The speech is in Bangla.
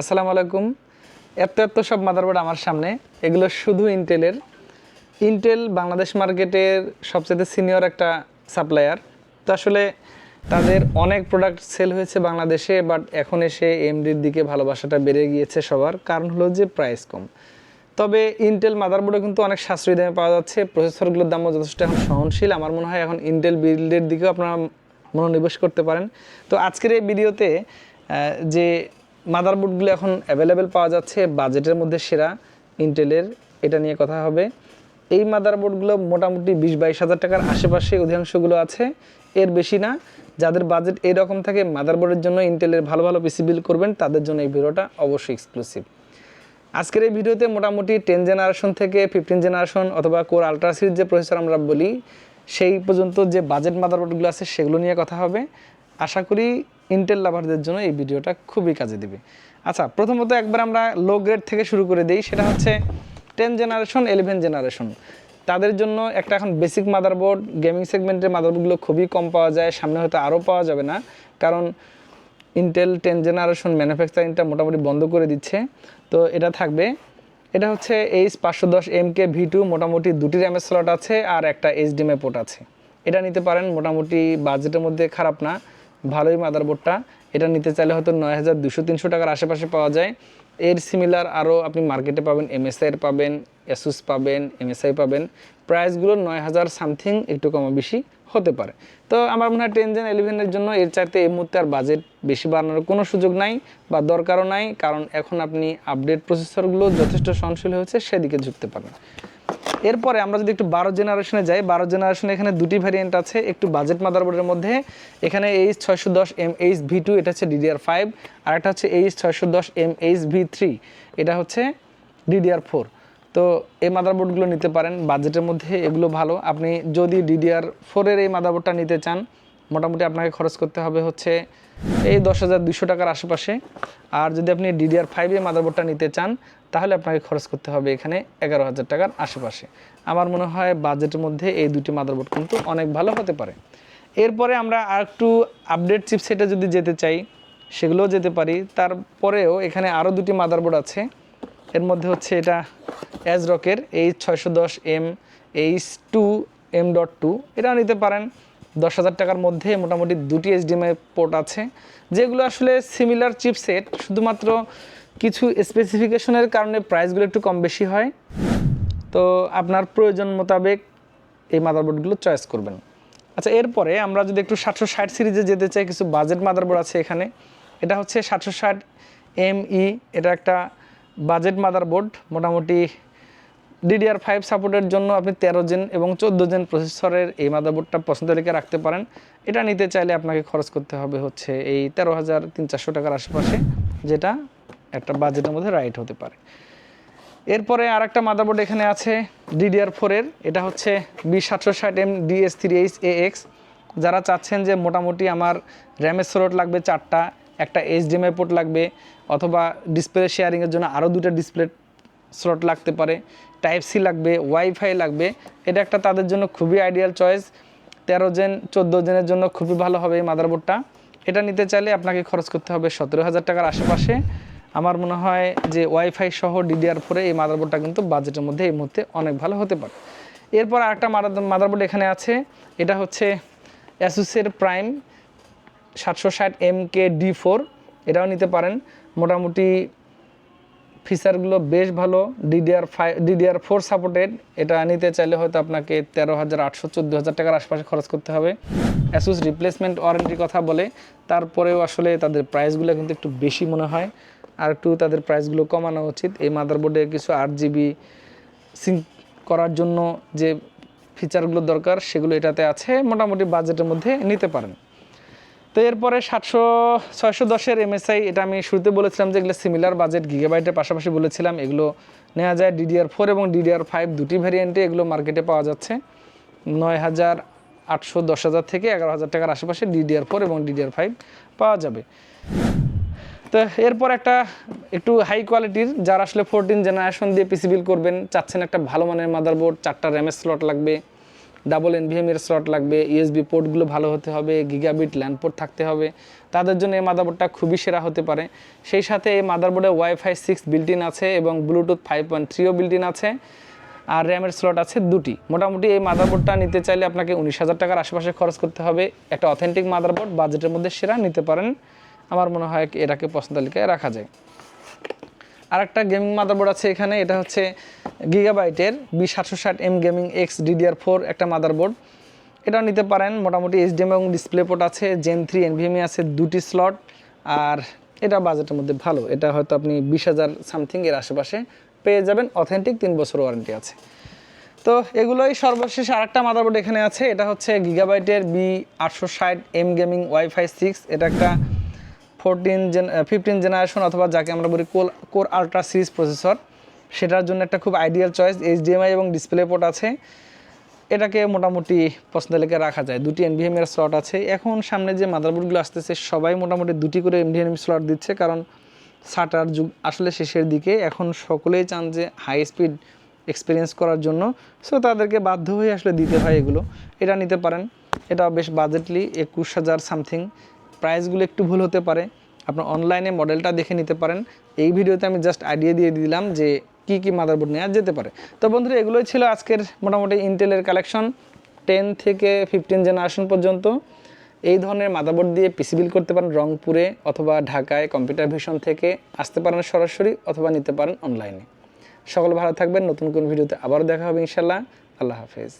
আসসালামু আলাইকুম। এত এত সব মাদারবোর্ড আমার সামনে। এগুলো শুধু ইন্টেলের ইন্টেল বাংলাদেশ মার্কেটের সবচেয়ে সিনিয়র একটা সাপ্লায়ার তো আসলে তাদের অনেক প্রোডাক্ট সেল হয়েছে বাংলাদেশে বাট এখন এসে এমডির দিকে ভালোবাসাটা বেড়ে গিয়েছে সবার। কারণ হলো যে প্রাইস কম। তবে ইন্টেল মাদারবোর্ডও কিন্তু অনেক সাশ্রয়ী দামে পাওয়া যাচ্ছে। প্রসেসরগুলোর দামও যথেষ্ট এখন সহনশীল। আমার মনে হয় এখন ইন্টেল বিল্ডের দিকেও আপনারা মনোনিবেশ করতে পারেন। তো আজকের এই ভিডিওতে যে মাদারবোর্ডগুলো এখন অ্যাভেলেবেল পাওয়া যাচ্ছে বাজেটের মধ্যে সেরা ইন্টেলের এটা নিয়ে কথা হবে। এই মাদারবোর্ডগুলো মোটামুটি বিশ বাইশ হাজার টাকার আশেপাশে অধিকাংশগুলো আছে, এর বেশি না। যাদের বাজেট এরকম থাকে মাদারবোর্ডের জন্য ইন্টেলের ভালো ভালো পিসি বিল করবেন, তাদের জন্য এই ভিডিওটা অবশ্যই এক্সক্লুসিভ আজকের এই ভিডিওতে মোটামুটি টেন জেনারেশন থেকে ফিফটিন জেনারেশন অথবা কোর আলট্রা সিরিজ যে প্রসেসর আমরা বলি, সেই পর্যন্ত যে বাজেট মাদারবোর্ডগুলো আছে, সেগুলো নিয়ে কথা হবে। আশা করি ইন্টেল লাভারদের জন্য এই ভিডিওটা খুবই কাজে দিবে। আচ্ছা প্রথমত একবার আমরা লো গ্রেড থেকে শুরু করে দিই, সেটা হচ্ছে টেন জেনারেশন ইলেভেন জেনারেশন তাদের জন্য একটা এখন বেসিক মাদারবোর্ড গেমিং সেগমেন্টের মাদারবোর্ডগুলো খুবই কম পাওয়া যায়, সামনে হয়তো আরও পাওয়া যাবে না, কারণ ইন্টেল টেন জেনারেশন ম্যানুফ্যাকচারিংটা মোটামুটি বন্ধ করে দিচ্ছে। তো এটা থাকবে, এটা হচ্ছে এইচ পাঁচশো দশ এম কে ভি টু মোটামুটি দুটি র্যামের স্লট আছে আর একটা এইচডিএমআই পোর্ট আছে। এটা নিতে পারেন, মোটামুটি বাজেটের মধ্যে খারাপ না। ভালোই মাদারবোর্ডটা এটা নিতে চাইলে হয়তো নয় হাজার দুশো তিনশো টাকার আশেপাশে পাওয়া যায়। এর সিমিলার আরও আপনি মার্কেটে পাবেন এমএসআইয়ের পাবেন অ্যাসুস পাবেন এমএসআই পাবেন। প্রাইসগুলো নয় হাজার সামথিং একটু কম বেশি হতে পারে। তো আমার মনে হয় টেন জেন ইলেভেনের জন্য এর চাইতে এই মুহূর্তে আর বাজেট বেশি বাড়ানোর কোনো সুযোগ নাই বা দরকারও নাই। কারণ এখন আপনি আপডেট প্রসেসরগুলো যথেষ্ট সহনশীল হয়েছে, সেদিকে ঝুঁকতে পারেন এরপরে আমরা যদি একটু বারো জেনারেশনে যাই, বারো জেনারেশনে এখানে দুটি ভ্যারিয়েন্ট আছে, একটু বাজেট মাদারবোর্ডের মধ্যে। এখানে এইচ ছয়শো দশ এম এইচ ভি টু এটা হচ্ছে ডিডিআর ফাইভ আর একটা হচ্ছে এইচ ছয়শো দশ এম এইচ ভি থ্রি এটা হচ্ছে ডিডিআর ফোর তো এই মাদারবোর্ডগুলো নিতে পারেন বাজেটের মধ্যে এগুলো ভালো। আপনি যদি ডিডিআর ফোরের এই মাদারবোর্ডটা নিতে চান মোটামুটি আপনাকে খরচ করতে হবে হচ্ছে এই দশ হাজার দুশো টাকার আশেপাশে। আর যদি আপনি ডিডিআর ফাইভে মাদারবোর্ডটা নিতে চান, তাহলে আপনাকে খরচ করতে হবে এখানে এগারো হাজার টাকার আশেপাশে। আমার মনে হয় বাজেটের মধ্যে এই দুটি মাদারবোর্ড কিন্তু অনেক ভালো হতে পারে। এরপরে আমরা আর একটু আপডেট চিপসেটে যদি যেতে চাই, সেগুলোও যেতে পারি। তারপরেও এখানে আরও দুটি মাদারবোর্ড আছে। এর মধ্যে হচ্ছে এটা অ্যাজ রকের এইচ ছয়শো দশ M H two M dot two এটাও নিতে পারেন। দশ হাজার টাকার মধ্যে মোটামুটি দুটি এইচডিএমআই পোর্ট আছে। যেগুলো আসলে সিমিলার চিপসেট শুধুমাত্র কিছু স্পেসিফিকেশনের কারণে প্রাইসগুলো একটু কম বেশি হয়। তো আপনার প্রয়োজন মোতাবেক এই মাদারবোর্ডগুলো চয়েস করবেন। আচ্ছা এরপরে আমরা যদি একটু সাতশো ষাট সিরিজে যেতে চাই, কিছু বাজেট মাদারবোর্ড আছে এখানে। এটা হচ্ছে সাতশো ষাট এম ই এটা একটা বাজেট মাদারবোর্ড মোটামুটি ডিডিআর ফাইভ সাপোর্টের জন্য আপনি তেরো জেন এবং চোদ্দ জেন প্রসেসরের এই মাদারবোর্ডটা পছন্দ লিখে রাখতে পারেন। এটা নিতে চাইলে আপনাকে খরচ করতে হবে হচ্ছে এই তেরো হাজার তিন চারশো টাকার আশেপাশে, যেটা একটা বাজেটের মধ্যে রাইট হতে পারে। এরপরে আর একটা মাদারবোর্ড এখানে আছে ডিডিআর ফোরের এটা হচ্ছে বি সাতশো ষাট M DS three H A X যারা চাচ্ছেন যে মোটামুটি আমার র্যামের স্লোট লাগবে চারটা, একটা এইচডিএমআই পোর্ট লাগবে, অথবা ডিসপ্লে শেয়ারিংয়ের জন্য আরও দুটো ডিসপ্লে স্লট লাগতে পারে টাইপ সি লাগবে ওয়াইফাই লাগবে, এটা একটা তাদের জন্য খুবই আইডিয়াল চয়েস তেরো জেন চোদ্দ জেনের জন্য খুবই ভালো হবে এই মাদারবোর্ডটা এটা নিতে চাইলে আপনাকে খরচ করতে হবে সতেরো হাজার টাকার আশেপাশে। আমার মনে হয় যে ওয়াইফাই সহ ডিডিআর ফোরে এই মাদারবোর্ডটা কিন্তু বাজেটের মধ্যে এই মুহূর্তে অনেক ভালো হতে পারে। এরপর আরেকটা মাদারবোর্ড এখানে আছে, এটা হচ্ছে অ্যাসুসের প্রাইম সাতশো ষাট এম কে ডি ফোর এটাও নিতে পারেন। মোটামুটি ফিচারগুলো বেশ ভালো। DDR five DDR four supported এটা নিতে চাইলে হয়তো আপনাকে তেরো হাজার আটশো চোদ্দ হাজার টাকার আশপাশে খরচ করতে হবে। অ্যাসুস রিপ্লেসমেন্ট ওয়ারেন্টির কথা বলে। তারপরেও আসলে তাদের প্রাইসগুলো কিন্তু একটু বেশি মনে হয়। আর একটু তাদের প্রাইসগুলো কমানো উচিত। এই মাদারবোর্ডে কিছু আট জিবি সিঙ্ক করার জন্য যে ফিচারগুলো দরকার, সেগুলো এটাতে আছে। মোটামুটি বাজেটের মধ্যে নিতে পারেন। তো এরপরে সাতশো, ছয়শো দশের এমএসআই এটা আমি শুরুতে বলেছিলাম যে এগুলো সিমিলার বাজেট গিগাবাইটের পাশাপাশি বলেছিলাম, এগুলো নেওয়া যায় ডিডিআর ফোর এবং ডিডিআর ফাইভ দুটি ভ্যারিয়েন্টে এগুলো মার্কেটে পাওয়া যাচ্ছে। নয় হাজার আটশো দশ হাজার থেকে এগারো হাজার টাকার আশেপাশে ডিডিআর ফোর এবং ডিডিআর ফাইভ পাওয়া যাবে। তো এরপর একটা একটু হাই কোয়ালিটির যারা আসলে ফোরটিন জেনারেশন দিয়ে পিসি বিল করবেন, চাচ্ছেন একটা ভালো মানের মাদারবোর্ড চারটা র্যামের স্লট লাগবে। ডাবল এনভিএম এর স্লট লাগবে ইউএসবি পোর্টগুলো ভালো হতে হবে গিগাবিট ল্যান্ড পোর্ট থাকতে হবে। তাদের জন্য এই মাদারবোর্ডটা খুবই সেরা হতে পারে। সেই সাথে এই মাদারবোর্ডে ওয়াইফাই সিক্স বিল্ট আছে এবং ব্লুটুথ ফাইভ পয়েন্ট থ্রিও বিল্ট আছে। আর র্যামের স্লট আছে দুটি। মোটামুটি এই মাদারবোর্ডটা নিতে চাইলে আপনাকে উনিশ হাজার টাকার আশেপাশে খরচ করতে হবে। একটা অথেন্টিক মাদারবোর্ড বাজেটের মধ্যে সেরা নিতে পারেন। আমার মনে হয় এটাকে পছন্দ তালিকায় রাখা যায়। আর একটা গেমিং মাদারবোর্ড আছে এখানে, এটা হচ্ছে গিগাবাইটের বি সাতশো ষাট M gaming X DDR four একটা মাদারবোর্ড এটাও নিতে পারেন, মোটামুটি এইচডিএম এবং ডিসপ্লে পোর্ট আছে জেন থ্রি এনভিএমই আছে, দুটি স্লট আর এটা বাজেটের মধ্যে ভালো। এটা হয়তো আপনি বিশ হাজার সামথিং এর আশেপাশে পেয়ে যাবেন অথেন্টিক তিন বছর ওয়ারেন্টি আছে। তো এগুলোই সর্বশেষ আরেকটা মাদারবোর্ড এখানে আছে, এটা হচ্ছে গিগাবাইটের বি আটশো ষাট এম গেমিং ওয়াইফাই সিক্স এটা একটা ফোরটিন জেন ফিফটিন জেনারেশন অথবা যাকে আমরা বলি কোল, কোর আলট্রা সিরিজ প্রসেসর, সেটার জন্য একটা খুব আইডিয়াল চয়েস এইচডিএমআই এবং ডিসপ্লে পোর্ট আছে। এটাকে মোটামুটি পছন্দ লেগে রাখা যায়। দুটি এনভিএম এর স্লট আছে। এখন সামনে যে মাদারবোর্ডগুলো আসতেছে, সবাই মোটামুটি দুটি করে এনভিএম স্লট দিচ্ছে, কারণ সাটার যুগ আসলে শেষের দিকে। এখন সকলেই চান যে হাই স্পিড এক্সপিরিয়েন্স করার জন্য। সো তাদেরকে বাধ্য হয়ে আসলে দিতে হয় এগুলো। এটা নিতে পারেন। এটা বেশ বাজেটলি একুশ হাজার সামথিং প্রাইসগুলো একটু ভুল হতে পারে। আপনার অনলাইনে মডেলটা দেখে নিতে পারেন। এই ভিডিওতে আমি জাস্ট আইডিয়া দিয়ে দিলাম যে কি কি মাদারবোর্ড নেওয়া যেতে পারে। তো বন্ধুরা, এগুলোই ছিল আজকের মোটামুটি ইন্টেলের কালেকশন টেন থেকে ফিফটিন জেনারেশন পর্যন্ত। এই ধরনের মাদারবোর্ড দিয়ে পিসি বিল করতে পারেন রংপুরে অথবা ঢাকায় কম্পিউটার ভিশন থেকে আসতে পারেন সরাসরি অথবা নিতে পারেন অনলাইনে সকল ভালো থাকবেন। নতুন কোন ভিডিওতে আবারও দেখা হবে ইনশাল্লাহ আল্লাহ হাফেজ।